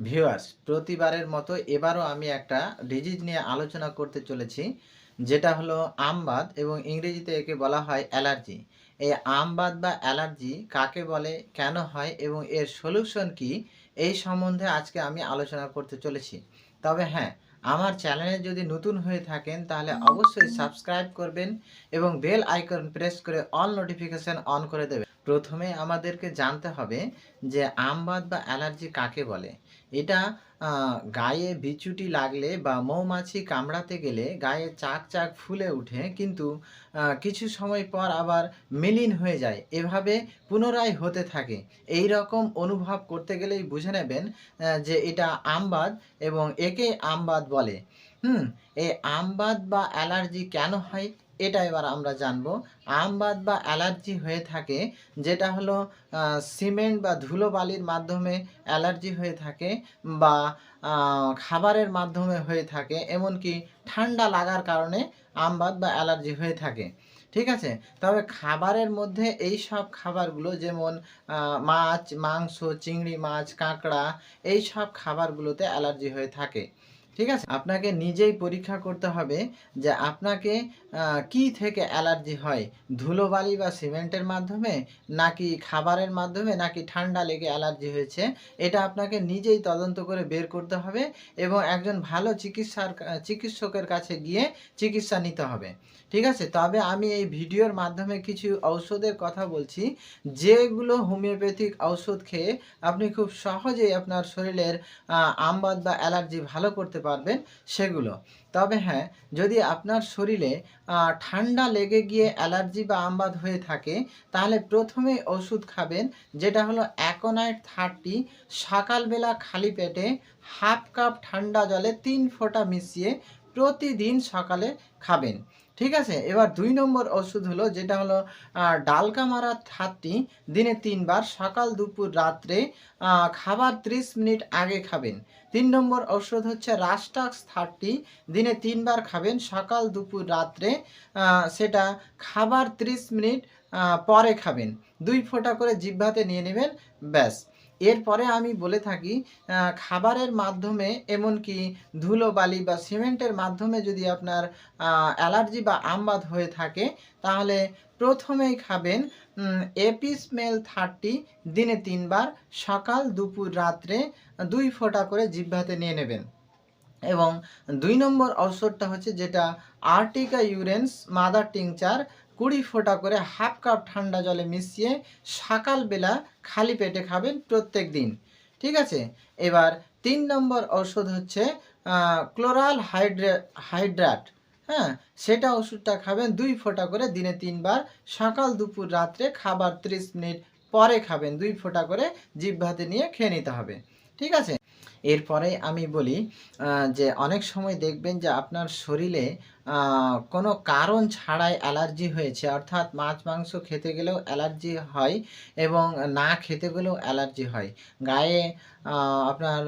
Viewers প্রতিবারের মতো এবারও আমি একটা ডিজিজ নিয়ে আলোচনা করতে চলেছি, যেটা হলো আমবাদ এবং ইংরেজিতে একে বলা হয় অ্যালার্জি। এই আমবাদ বা অ্যালার্জি কাকে বলে, কেন হয় এবং এর সলিউশন কি, এই সম্বন্ধে আজকে আমি আলোচনা করতে চলেছি। তবে হ্যাঁ আমার চ্যানেলে যদি নতুন হয়ে থাকেন, তাহলে অবশ্যই সাবস্ক্রাইব করবেন এবং বেল আইকন প্রেস করে অল নোটিফিকেশন অন করে দেবেন। প্রথমে আমাদেরকে জানতে হবে যে আমবাদ বা অ্যালার্জি কাকে বলে? এটা গায়ে বিচুটি লাগলে বা মৌমাছি কামড়াতে গেলে গায়ে চাক চাক ফুলে ওঠে, কিন্তু কিছু সময় পর আবার মিলিন হয়ে যায়। এভাবে পুনরায় হতে থাকে। এই রকম অনুভব করতে গেলেই বুঝে নেবেন যে এটা আমবাদ এবং একে আমবাদ বলে। হুম, এই আমবাদ বা অ্যালার্জি কেন হয় এটা এবার আমরা জানব। আমবাদ বা অ্যালার্জি হয়ে থাকে যেটা হলো সিমেন্ট বা ধুলোবালির মাধ্যমে অ্যালার্জি হয়ে থাকে বা খাবারের মাধ্যমে হয়ে থাকে, এমনকি ঠান্ডা লাগার কারণে আমবাদ বা অ্যালার্জি হয়ে থাকে। ঠিক আছে? তবে খাবারের মধ্যে এই সব খাবারগুলো যেমন মাছ, মাংস, চিংড়ি মাছ, কাঁকড়া, এই সব খাবারগুলোতে অ্যালার্জি হয়ে থাকে। ঠিক আছে? আপনাকে নিজেই পরীক্ষা করতে হবে যে আপনাকে কি থেকে অ্যালার্জি হয়? ধুলোবালি বা সিমেন্টের মাধ্যমে নাকি খাবারের মাধ্যমে নাকি ঠান্ডা লেগে অ্যালার্জি হয়েছে? এটা আপনাকে নিজেই তদন্ত করে বের করতে হবে এবং একজন ভালো চিকিৎসার চিকিৎসকের কাছে গিয়ে চিকিৎসা নিতে হবে। ঠিক আছে? তবে আমি এই ভিডিওর মাধ্যমে কিছু ঔষধের কথা বলছি। যেগুলো হোমিওপ্যাথিক ঔষধ খেয়ে আপনি খুব সহজেই আপনার শরীরের আমবাদ বা অ্যালার্জি ভালো করতে পারবেন সেগুলো। তবে হ্যাঁ যদি আপনার শরীরে ঠান্ডা লেগে গিয়ে অ্যালার্জি বা আমবাদ হয়ে থাকে, তাহলে প্রথমেই ওষুধ খাবেন, যেটা হলো অ্যাকোনাইট থার্টি, সকালবেলা খালি পেটে হাফ কাপ ঠান্ডা জলে তিন ফোঁটা মিশিয়ে প্রতিদিন সকালে খাবেন। ঠিক আছে? এবার দুই নম্বর ওষুধ হলো, যেটা হলো ডালকা মারা থার্টি দিনে তিনবার সকাল, দুপুর, রাত্রে খাবার ত্রিশ মিনিট আগে খাবেন। তিন নম্বর ওষুধ হচ্ছে রাস্টাক্স থার্টি দিনে তিনবার খাবেন, সকাল, দুপুর, রাত্রে সেটা খাবার ত্রিশ মিনিট পরে খাবেন। দুই ফোঁটা করে জিহ্বাতে নিয়ে নেবেন, ব্যাস। এরপরে আমি বলে থাকি খাবারের মাধ্যমে এমনকি ধুলো বালি বা সিমেন্টের মাধ্যমে যদি আপনার অ্যালার্জি বা আমবাদ হয়ে থাকে, তাহলে প্রথমেই খাবেন এপিসমেল থার্টি দিনে তিনবার, সকাল, দুপুর, রাত্রে দুই ফোঁটা করে জিহ্বাতে নিয়ে নেবেন। এবং দুই নম্বর ঔষধটা হচ্ছে যেটা আর্টিকা ইউরেন্স মাদার টিংচার কুড়ি ফোঁটা করে হাফ কাপ ঠান্ডা জলে মিশিয়ে সকালবেলা খালি পেটে খাবেন প্রত্যেক দিন। ঠিক আছে? এবার তিন নম্বর ওষুধ হচ্ছে ক্লোরাল হাইড্রে, হাইড্রাট। হ্যাঁ সেটা ওষুধটা খাবেন দুই ফোঁটা করে দিনে তিনবার। সকাল, দুপুর, রাত্রে খাবার ত্রিশ মিনিট পরে খাবেন। দুই ফোঁটা করে জিহ্বাতে নিয়ে খেয়ে নিতে হবে। ঠিক আছে? এরপরে আমি বলি যে অনেক সময় দেখবেন যে আপনার শরীরে কোনো কারণ ছাড়াই অ্যালার্জি হয়েছে। অর্থাৎ মাছ, মাংস খেতে গেলেও অ্যালার্জি হয় এবং না খেতে গেলেও অ্যালার্জি হয়। গায়ে আপনার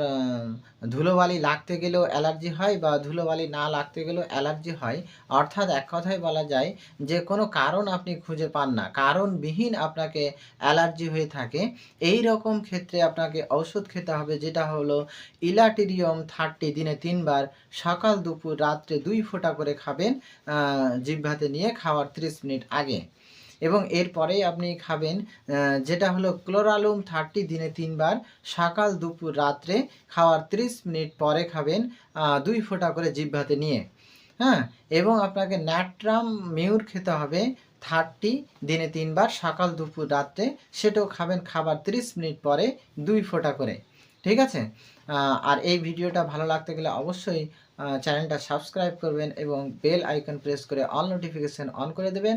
ধুলোবালি লাগতে গেলেও অ্যালার্জি হয় বা ধুলোবালি না লাগতে গেলেও অ্যালার্জি হয়। অর্থাৎ এক কথায় বলা যায়, যে কোনো কারণ আপনি খুঁজে পান না। কারণবিহীন আপনাকে অ্যালার্জি হয়ে থাকে। এই রকম ক্ষেত্রে আপনাকে ঔষধ খেতে হবে, যেটা হলো ইলাটিরিয়াম থার্টি দিনে তিনবার সকাল, দুপুর, রাত্রে দুই ফোঁটা করে খাবেন জিহ্বাতে নিয়ে খাওয়ার ত্রিশ মিনিট আগে। এবং এরপরেই আপনি খাবেন যেটা হলো ক্লোরালুম থার্টি দিনে তিনবার, সকাল, দুপুর, রাত্রে খাওয়ার ত্রিশ মিনিট পরে খাবেন দুই ফোঁটা করে জিহ্বাতে নিয়ে। হ্যাঁ এবং আপনাকে ন্যাট্রাম মিউর খেতে হবে থার্টি দিনে তিনবার, সকাল, দুপুর, রাত্রে। সেটাও খাবেন খাবার ত্রিশ মিনিট পরে, দুই ফোঁটা করে। ঠিক আছে? আর এই ভিডিওটা ভালো লাগতে গেলে অবশ্যই চ্যানেলটা সাবস্ক্রাইব করবেন এবং বেল আইকন প্রেস করে অল নোটিফিকেশন অন করে দেবেন।